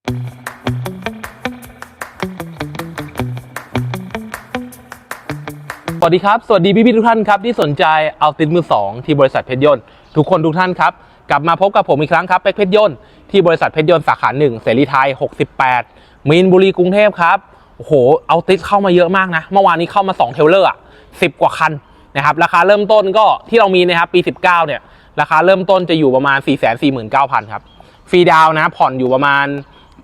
สวัสดีครับ สวัสดีพี่พี่ทุกท่านครับ ที่สนใจเอาติดมือสองที่บริษัทเพชรยนต์ทุกคนทุกท่านครับ กลับมาพบกับผมอีกครั้งครับเป็กเพชรยนต์ที่บริษัทเพชรยนต์สาขาหนึ่งเสรีไทย 68 มีนบุรีกรุงเทพครับโอ้โหเอาติดเข้ามาเยอะมากนะ เมื่อวานนี้เข้ามา 2 เทเลอร์อะ10กว่าคันนะครับราคาเริ่มต้นก็ที่เรามีนะครับปี 19 เนี่ยราคาเริ่มต้นจะอยู่ประมาณ 4 4 9 0 0 0 ครับฟรีดาวนะผ่อนอยู่ประมาณ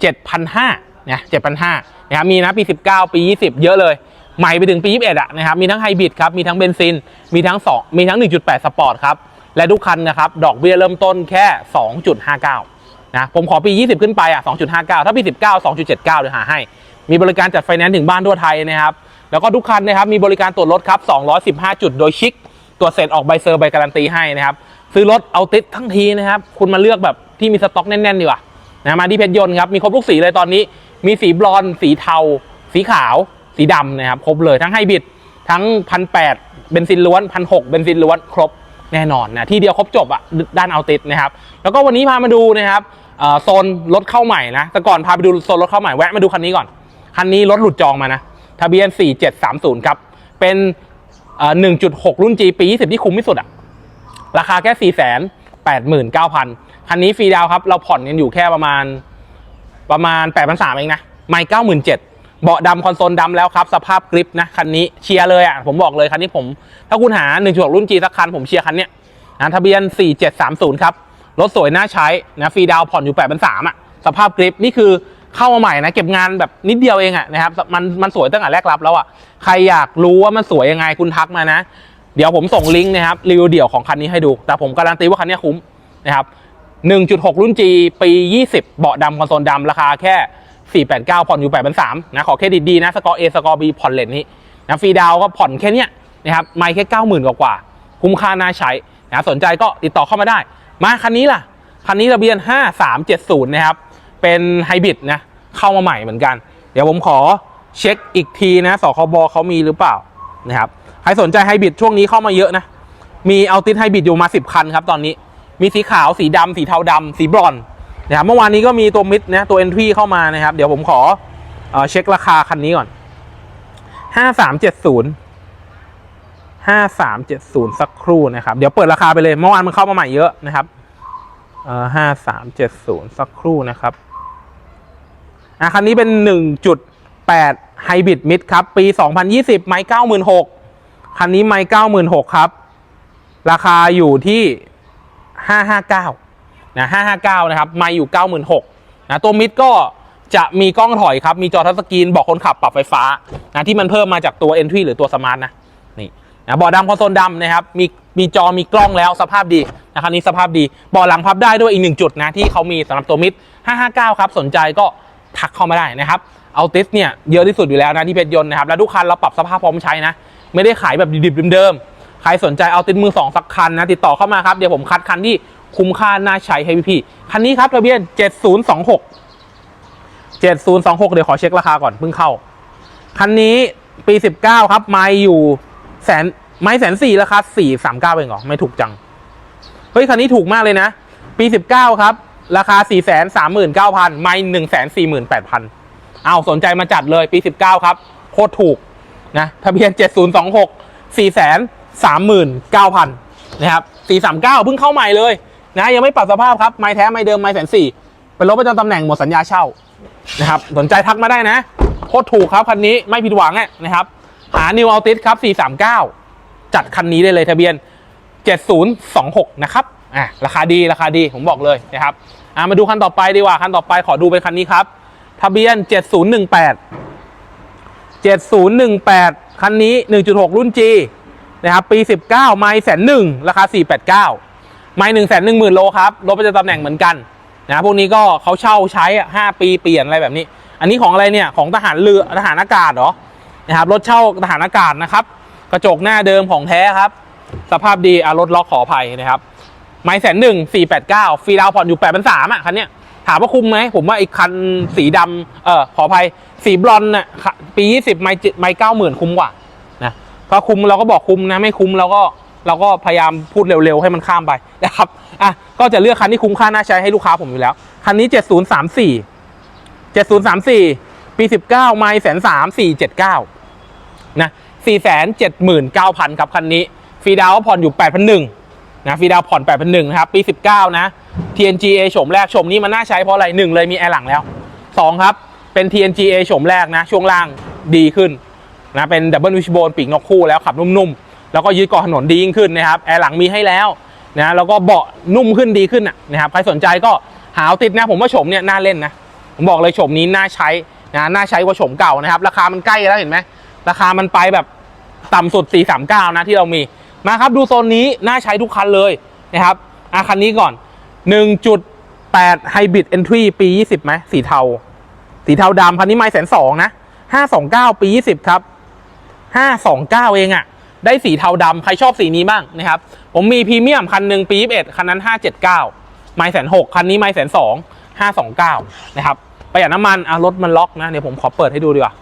7,500นะ7,500นะครับมีนะปี 19 ปี 20 เยอะเลย ใหม่ไปถึงปี 21อะนะครับมีทั้งไฮบริดครับมีทั้งเบนซิน มีทั้ง 2 มีทั้ง 1.8 สปอร์ตครับ และทุกคันนะครับ ดอกเบี้ยเริ่มต้นแค่ 2.59นะผมขอปี 20 ขึ้นไปอะ2.59 ถ้าปี 19 2.79เดี๋ยวหาให้ มีบริการจัดไฟแนนซ์ถึงบ้านทั่วไทยนะครับแล้วก็ทุกคันนะครับมีบริการตรวจรถครับ 215 จุดโดยชิคตรวจเสร็จออกใบเซอร์ใบการันตีให้นะครับซื้อรถเอาติดทั้งทีนะครับคุณมาเลือกแบบที่มีสต็อกแน่นๆดีกว่า นะมาที่เพชรยนต์ครับมีครบทุกสีเลยตอนนี้ มีสีบลอนสีเทา สีขาว สีดำนะครับครบเลยทั้งไฮบริดทั้งพันแปดเบนซินล้วนพันหกเบนซินล้วนครบแน่นอนนะที่เดียวครบจบอะด้านเอาติดนะครับ แล้วก็วันนี้พามาดูนะครับโซนรถเข้าใหม่นะแต่ก่อนพาไปดูโซนรถเข้าใหม่แวะมาดูคันนี้ก่อนคันนี้รถหลุดจองมานะทะเบียน 4730 ครับเป็นเอ่อ1.6 รุ่น G ปี 20 ที่คุ้มที่สุดอะราคาแค่ 4 8 9 0 0 0 คันนี้ฟรีดาวครับ เราผ่อนกันอยู่แค่ประมาณประมาณ8 3 0 0เองนะ ไม่97,000เจ็ดเบาะดำคอนโซลดำแล้วครับ สภาพกริปนะ คันนี้เชียร์เลยอะ ผมบอกเลยคันนี้ผม ถ้าคุณหา1.6รุ่น G สักคัน ผมเชียร์คันเนี้ยนะทะเบียน 4730 ครับ รถสวยน่าใช้นะฟรีดาวผ่อนอยู่8 3 0 0อะ สภาพกริปนี่คือเข้ามาใหม่นะ เก็บงานแบบนิดเดียวเองอะนะครับมันมันสวยตั้งแต่แรกรับแล้วอะใครอยากรู้ว่ามันสวยยังไงคุณทักมานะ เดี๋ยวผมส่งลิงก์นะครับรีวิวเดี่ยวของคันนี้ให้ดู แต่ผมการันตีว่าคันนี้คุ้มนะครับ 1.6 รุ่น G ปี 20 เบาะดำคอนโซลดำราคาแค่ 489 ผ่อนอยู่8 3 0 0นะขอเครดิตดีนะ สกอร์ A สกอร์ B ผ่อนเลนนี้นะฟรีดาวก็ผ่อนแค่เนี้ยนะครับไม่แค่ 90,000 กว่ากว่าๆคุ้มค่าน่าใช้นะสนใจก็ติดต่อเข้ามาได้ มาคันนี้ล่ะ คันนี้ทะเบียน 5370 นะครับ เป็นไฮบริดนะเข้ามาใหม่เหมือนกัน เดี๋ยวผมขอเช็คอีกทีนะสคบเขามีหรือเปล่านะครับใครสนใจไฮบริดช่วงนี้เข้ามาเยอะนะมีเอาติดไฮบริดอยู่มา 10 คันครับตอนนี้ มีสีขาวสีดำสีเทาดำสีบรอนซ์นะครับเมื่อวานนี้ก็มีตัวมิดนะตัว entry เข้ามานะครับ เดี๋ยวผมขอเอเช็คราคาคันนี้ก่อน5370 5370สักครู่นะครับ เดี๋ยวเปิดราคาไปเลยเมื่อวานมันเข้ามาใหม่เยอะนะครับเอ่อ5370สักครู่นะครับอะคันนี้เป็น1.8ไฮบริดมิดครับ ปี2020ไม้96,000คันนี้ไม้96,000ครับ ราคาอยู่ที่ 559นะ559นะครับไม้อยู่ 96,000นะตัวมิดก็จะมีกล้องถอยครับ มีจอทัชสกรีนบอกคนขับปรับไฟฟ้านะที่มันเพิ่มมาจากตัว Entry หรือตัวสมาร์ทนะนี่นะบาะดำคอนโซลดำนะครับมีมีจอมีกล้องแล้วสภาพดีนะคันนี้สภาพดีบาะหลังพับได้ด้วยอีกหนึ่งจุดนะที่เขามีสำหรับตัวมิด559 ครับ สนใจก็ทักเข้ามาได้นะครับเอาติสเนี่ยเยอะที่สุดอยู่แล้วนะที่เพชรยนต์นะครับแล้วทุกคันเราปรับสภาพพร้อมใช้นะ ไม่ได้ขายแบบดิบๆเดิมๆ ครสนใจเอาติสมือสองสักคันนะ ติดต่อเข้ามาครับ เดี๋ยวผมคัดคันที่คุ้มค่าน่าใช้ให้พี่ๆคันนี้ครับทะเบียน 7026 7026 เดี๋ยวขอเช็คราคาก่อนเพิ่งเข้า คันนี้ปี 19 ครับ ไม่อยู่แสนไม่แสนสี่ราคาสี่สามเก้าเองเหรอ ไม่ถูกจัง เฮ้ย คันนี้ถูกมากเลยนะ ปี 19 ครับ ราคา 4 3 9 0 0 0 ไม่ 1 4 8 0 0 0เอาสนใจมาจัดเลยปี 19 ครับ โคตรถูกนะทะเบียน 7026 4 3 9 0 0 0นะครับ439เพิ่งเข้าใหม่เลยนะยังไม่ปรับสภาพครับไม่แท้ไม่เดิมไม่แสนสี่เป็นรถประจำตำแหน่งหมดสัญญาเช่านะครับสนใจทักมาได้นะโคตรถูกครับคันนี้ไม่ผิดหวังอะนะครับหา New Altis ครับ 439 จัดคันนี้ได้เลยทะเบียน 7026 นะครับอะราคาดีราคาดีผมบอกเลยนะครับอะมาดูคันต่อไปดีกว่าคันต่อไปขอดูเป็นคันนี้ครับ ทะเบียน 7018 7018 คันนี้ 1.6 รุ่น G นะครับปี 19 ไม่แสนหนึ่งราคา 489 ไม่หนึ่งแสนหนึ่งหมื่นโลครับรถประจำตำแหน่งเหมือนกันนะพวกนี้ก็เขาเช่าใช้อะ5ปีเปลี่ยนอะไรแบบนี้ อันนี้ของอะไรเนี่ยของทหารเรือทหารอากาศเหรอนะครับรถเช่าทหารอากาศนะครับ กระจกหน้าเดิมของแท้ครับ สภาพดีอะรถล็อกขออภัยนะครับไม้แสนหนึ่งสี่แปดเก้าฟรีดาวผ่อนอยู่แปดพันสามอะคันเนี้ยถามว่าคุ้มไหมผมว่าอีกคันสีดำเออขออภัยสีบลอนน่ะปียี่สิบไม้ไม้เก้าหมื่นคุ้มกว่า นะก็คุ้มเราก็บอกคุ้มนะไม่คุ้มเราก็เราก็พยายามพูดเร็วๆให้มันข้ามไปนะครับอะก็จะเลือกคันที่คุ้มค่าน่าใช้ให้ลูกค้าผมอยู่แล้ว คันนี้เจ็ดศูนย์สามสี่เจ็ดศูนย์สามสี่ปีสิบเก้าไมล์แสนสามสี่เจ็ดเก้านะสี่แสนเจ็ดหมื่นเก้าพันครับคันนี้ฟรีดาวผ่อนอยู่แปดพันหนึ่งนะฟรีดาวผ่อนแปดพันหนึ่งนะครับ ปีสิบเก้านะ TNGA โฉมแรกโฉมนี้มันน่าใช้เพราะอะไรหนึ่งเลยมีแอร์หลังแล้วสองครับเป็น TNGA โฉมแรกนะ ช่วงล่างดีขึ้น นะเป็นดับเบิลวิชโบนปีกนกคู่แล้วขับนุ่มๆ แล้วก็ยืดเกาะถนนดียิ่งขึ้นนะครับแอร์หลังมีให้แล้วนะแล้วก็เบาะนุ่มขึ้นดีขึ้นนะนะครับใครสนใจก็หาติดนะผมว่าโฉมเนี่ยน่าเล่นนะผมบอกเลยโฉมนี้น่าใช้นะน่าใช้กว่าโฉมเก่านะครับ ราคามันใกล้แล้วเห็นไหมราคามันไปแบบต่ำสุด 439 นะที่เรามีมาครับดูโซนนี้น่าใช้ทุกคันเลยนะครับอะคันนี้ก่อน 1.8 Hybrid Entry ปี 20ไหมสีเทา สีเทาดำคันนี้ไม่แสนสองนะ 529 ปี 20 ครับ 529 เองอะ่ะ ได้สีเทาดำใครชอบสีนี้บ้างนะครับ ผมมีพรีเมียมคันหนึ่งปี21คันนั้น 579 ไม่แสนหกคันนี้ไม่แสนสอง529 นะครับ ประหยัดน้ำมันอะรถมันล็อกนะเดี๋ยวผมขอเปิดให้ดูดีกว่า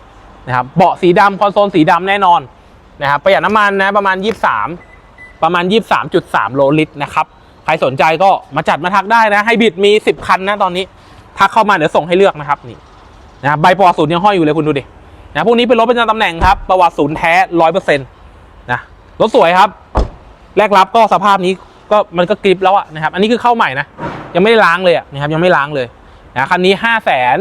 นะครับเบาะสีดำคอนโซลสีดำแน่นอนนะครับประหยัดน้ำมันนะประมาณ 23 ประมาณ 23.3 โลลิตรนะครับใครสนใจก็มาจัดมาทักได้นะให้บิดมี 10 คันนะตอนนี้ ทักเข้ามาเดี๋ยวส่งให้เลือกนะครับนี่นะใบประวัติศูนย์ยังห้อยอยู่เลยคุณดูดิ นะพวกนี้เป็นรถประจำตำแหน่งครับ ประวัติศูนย์แท้ร้อยเปอร์เซ็นต์นะรถสวยครับ แรกรับก็สภาพนี้ก็มันก็กริบแล้วอะนะครับ อันนี้คือเข้าใหม่นะ ยังไม่ได้ล้างเลยอะนะครับยังไม่ล้างเลยนะคันนี้ห้าแสน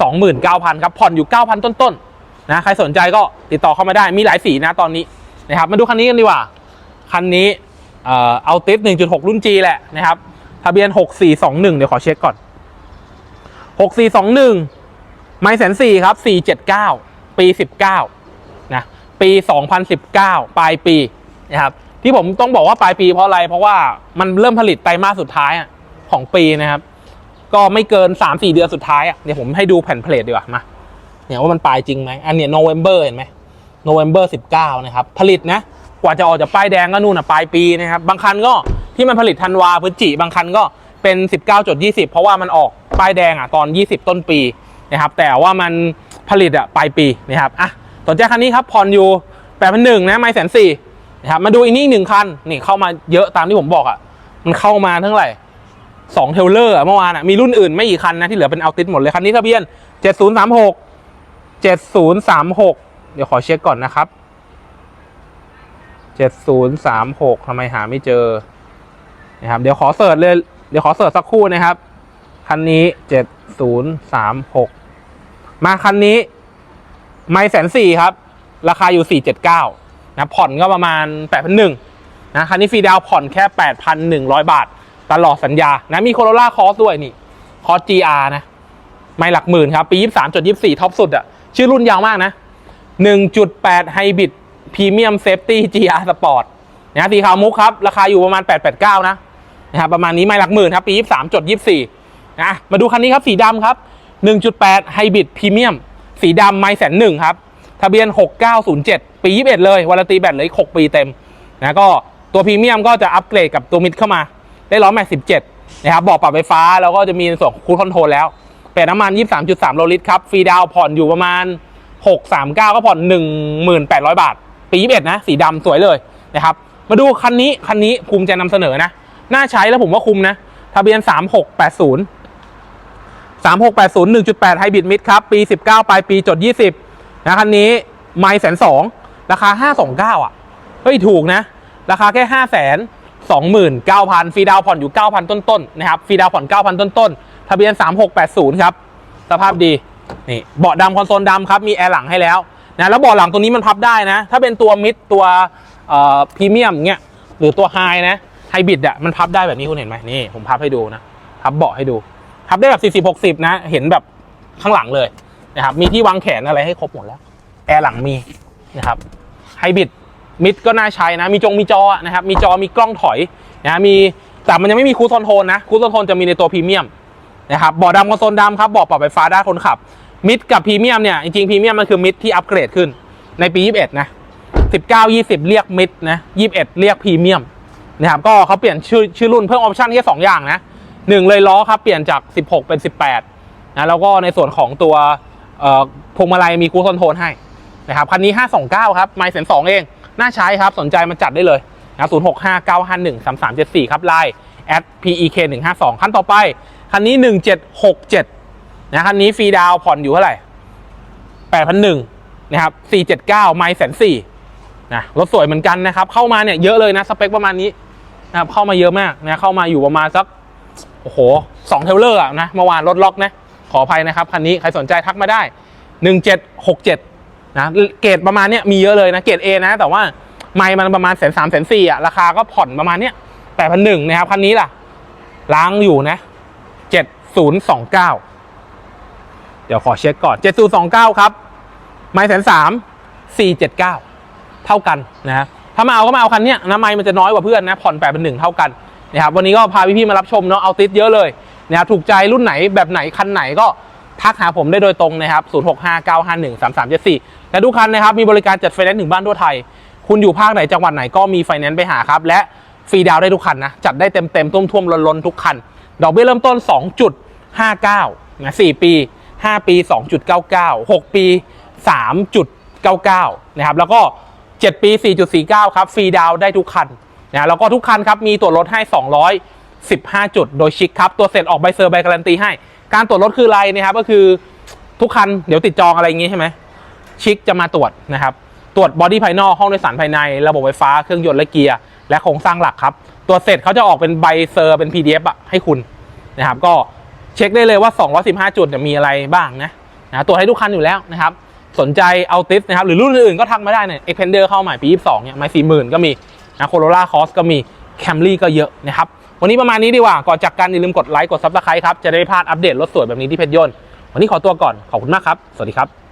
สองหมื่นเก้าพันครับผ่อนอยู่เก้าพันต้นๆนะใครสนใจก็ติดต่อเข้ามาได้มีหลายสีนะตอนนี้นะครับมาดูคันนี้กันดีกว่าคันนี้เอ่อเอาติส1.6รุ่น G แหละนะครับทะเบียน6421เดี๋ยวขอเช็คก่อน6421ไม่แสนสี่ครับ479 ปี 19นะปี 2019 ปลายปีนะครับที่ผมต้องบอกว่าปลายปีเพราะอะไร เพราะว่ามันเริ่มผลิตไตรมาสสุดท้ายอะของปีนะครับ ก็ไม่เกิน 3-4 เดือนสุดท้ายอะเดี๋ยวผมให้ดูแผ่นเพลทดีกว่ามาเนี่ยว่ามันปลายจริงไหมอันเนี้ยโนเวม ber เห็นไหมโนเวม ber 19 นะครับ ผลิตนะ กว่าจะออกจากป้ายแดงก็นู่นอะปลายปีนะครับ บางคันก็ที่มันผลิตธันวาพฤศจิบางคันก็เป็น 19.20 เพราะว่ามันออกป้ายแดงอะตอน 20 ต้นปีนะครับ แต่ว่ามัน ผลิตอะปลายปีนะครับอะสนใจคันนี้ครับผ่อนอยู่8,100นหนึ่งนะไม่แสนสี่นะครับมาดูอีกนี่หนึ่งคันนี่เข้ามาเยอะตามที่ผมบอกอะมันเข้ามาเท่าไหร่สองเทเลอร์เมื่อวานอะมีรุ่นอื่นไม่กี่คันนะที่เหลือเป็นเอาติดหมดเลยคันนี้ทะเบียน7036 7036เจ็ดศูนย์สามหกเดี๋ยวขอเช็คก่อนนะครับ7036ทำไมหาไม่เจอนะครับเดี๋ยวขอเสิร์ชเลยเดี๋ยวขอเสิร์ชสักครู่นะครับ คันนี้7036มหก มาคันนี้ ไม่แสนสี่ครับ ราคาอยู่ 479นะผ่อนก็ประมาณ 8,100นะคันนี้ฟรีดาวผ่อนแค่ 8,100 บาท ตลอดสัญญานะมีโคโรล่าคอสด้วยนี่คอส GR นะ ไม่หลักหมื่นครับ ปี 23.24 ท็อปสุดอะชื่อรุ่นยาวมากนะ 1.8 Hybrid Premium Safety GR Sport นะสีขาวมุกครับ ราคาอยู่ประมาณ 889 นะนะครับประมาณนี้ไม่หลักหมื่นครับ ปี 23.24นะมาดูคันนี้ครับสีดำครับ 1.8 Hybrid Premium สีดำไม่แสนหนึ่งครับ ทะเบียน 6907 ปี 21 เลย วารันตีแบตเลยอีก6ปีเต็มนะก็ตัวพรีเมียมก็จะอัปเกรดกับตัวมิดเข้ามา ได้ล้อแม็ก17 นะครับบอกปรับไฟฟ้า แล้วก็จะมีส่วนของคูลคอนโทรลแล้ว เป็นน้ำมัน 23.3 โลลิตรครับ ฟรีดาวผ่อนอยู่ประมาณ 639 ก็ผ่อน 1,800 บาท ปี 21 นะ สีดำสวยเลยนะครับ มาดูคันนี้ คันนี้ภูมิใจนำเสนอนะ น่าใช้แล้วผมว่าคุ้มนะ ทะเบียน 3680 3680 1.8 ไฮบริดมิดครับ ปี 19 ปลายปีจด 20 นะคันนี้ ไม่แสนสองราคา 529 อะ เฮ้ย ถูกนะ ราคาแค่5 2 9 0 0 0 ฟรีดาวผ่อนอยู่ 9,000 ต้น ๆ นะครับ ฟรีดาวผ่อน 9,000 ต้น ๆ ทะเบียน 3680 ครับ สภาพดี นี่เบาะดำคอนโซลดำครับ มีแอร์หลังให้แล้วนะแล้วเบาะหลังตัวนี้มันพับได้นะ ถ้าเป็นตัวมิดตัวเอ่อพรีเมียมเงี้ยหรือตัวไฮนะไฮบริดอะมันพับได้แบบนี้คุณเห็นไหมนี่ผมพับให้ดูนะพับเบาะให้ดู พับได้แบบ 40 60 นะ เห็นแบบข้างหลังเลยนะครับ มีที่วางแขนอะไรให้ครบหมดแล้ว แอร์หลังมีนะครับไฮบริดมิดก็น่าใช้นะ มีจงมีจอนะครับ มีจอมีกล้องถอยนะมีแต่มันยังไม่มีคูลคอนโทรลนะคูลคอนโทรลจะมีในตัวพรีเมียมนะครับบาะดำคอนโซลดำครับบาะปรับไฟฟ้าด้านคนขับ มิดกับพรีเมียมเนี่ยจริงๆพรีเมียมมันคือมิดที่อัปเกรดขึ้นในปี 21 นะ 19 20 เรียกมิดนะ 21 เรียกพรีเมียมนะครับก็เขาเปลี่ยนชื่อชื่อรุ่นเพิ่มออปชั่นแค่2อย่างนะ หนึ่งเลยล้อครับเปลี่ยนจาก 16 เป็น 18นะแล้วก็ในส่วนของตัวพวงมาลัยมีคูคอนโทรลให้นะครับคันนี้ 529 ครับไม่แสนสองเอง น่าใช้ครับสนใจมาจัดได้เลยนะ065 951 3374ครับไลน์ at pek 152คันต่อไป คันนี้1767นะคันนี้ฟรีดาวผ่อนอยู่เท่าไหร่แปดพันหนึ่งนะครับสี่เจ็ดเก้าไมล์แสนสี่นะรถสวยเหมือนกันนะครับ เข้ามาเนี่ยเยอะเลยนะ สเปคประมาณนี้นะครับเข้ามาเยอะมากนะเข้ามาอยู่ประมาณสัก โอ้โหสองเทลเลอร์อะนะเมื่อวานรถล็อกนะ ขออภัยนะครับ คันนี้ใครสนใจทักมาได้ 1767 นะ เกรดประมาณเนี้ยมีเยอะเลยนะ เกรด A นะ แต่ว่าไม่มันประมาณแสนสามแสนสี่อะราคาก็ผ่อนประมาณเนี้ยแปดพันหนึ่งนะครับ คันนี้ล่ะ ล้างอยู่นะ 7029 เดี๋ยวขอเช็คก่อน 7029 ครับ ไม่แสนสามสี่เจ็ดเก้าเท่ากันนะฮะถ้ามาเอาก็มาเอาคันเนี้ยนะไม่มันจะน้อยกว่าเพื่อนนะผ่อนแปดเป็นหนึ่งเท่ากัน นะครับวันนี้ก็พาพี่ๆมารับชมเนาะเอาติดเยอะเลยนะครับถูกใจรุ่นไหนแบบไหนคันไหนก็ทักหาผมได้โดยตรงนะครับ 0 6 5 9 5 1 3 3 7 4 และทุกคันนะครับมีบริการจัดไฟแนนซ์ถึงบ้านทั่วไทย คุณอยู่ภาคไหนจังหวัดไหนก็มีไฟแนนซ์ไปหาครับ และฟรีดาวน์ได้ทุกคันนะ จัดได้เต็มเต็มๆท่วมท่วมๆล้นๆทุกคัน ดอกเบี้ยเริ่มต้น 2.59นะ4ปี 5 ปี 2.99 6 ปี 3.99 นะครับ แล้วก็ 7 ปี 4.49 ครับ ฟรีดาวน์ได้ทุกคัน นะแล้วก็ทุกคันครับมีตัวจรถให้ 215 จุด โดยชิคครับ ตัวเสร็จออกใบเซอร์ใบการันตีให้ การตรวจรถคืออะไรนะครับก็คือทุกคันเดี๋ยวติดจองอะไรอย่างงี้ใช่ไหมชิคจะมาตรวจนะครับตรวจบอดี้ภายนอกห้องโดยสารภายใน ระบบไฟฟ้าเครื่องยนต์และเกียร์และโครงสร้างหลักครับตัวเสร็จเขาจะออกเป็นใบเซอร์เป็น PDF อะให้คุณนะครับก็เช็คได้เลยว่า 215 จุดเนี่ยมีอะไรบ้างนะนะตรวจให้ทุกคันอยู่แล้วนะครับสนใจเอาติสนะครับหรือรุ่นอื่นก็ทักมาได้เนี่ยเอ็กเพนเดอร์เข้าใหม่ปี 22เนี่ยไม่สี่หมื่นก็มี นะโคโรล่าคอสก็มีแคมรี่ก็เยอะนะครับ วันนี้ประมาณนี้ดีกว่า ก่อนจากกันอย่าลืมกดไลค์กดซับสไครต์ครับ จะได้ไม่พลาดอัปเดตรถสวยแบบนี้ที่เพชรยนต์วันนี้ขอตัวก่อน ขอบคุณมากครับ สวัสดีครับ